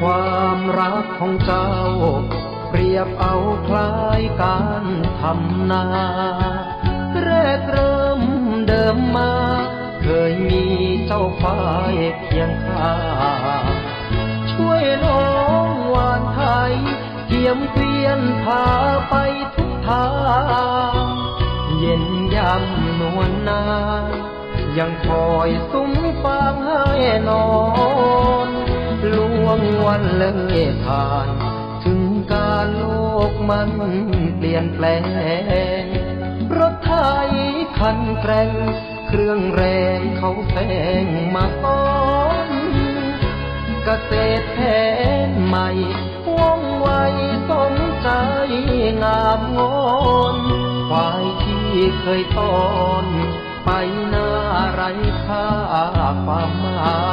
ความรักของเจ้า เปรียบเอาคล้ายการทำนาแรกเริ่มเดิมมา เคยมีเจ้าฝ่ายเคียงข้า ช่วยน้องหวานไทยเทียมเกวียนพาไปทุกทางเย็นยำนวลนา ยังคอยซุ้มฟังให้นอน งวันเลยผ่าน ถึงการโลกมันเปลี่ยนแปลง รถไทยคันแกร่ง เครื่องแรงเขาแซงมาก่อนเกษตรแผนใหม่ว่องไวสมใจงามงอนควายที่เคยตอน ไปหน้าไรค่าความหมาย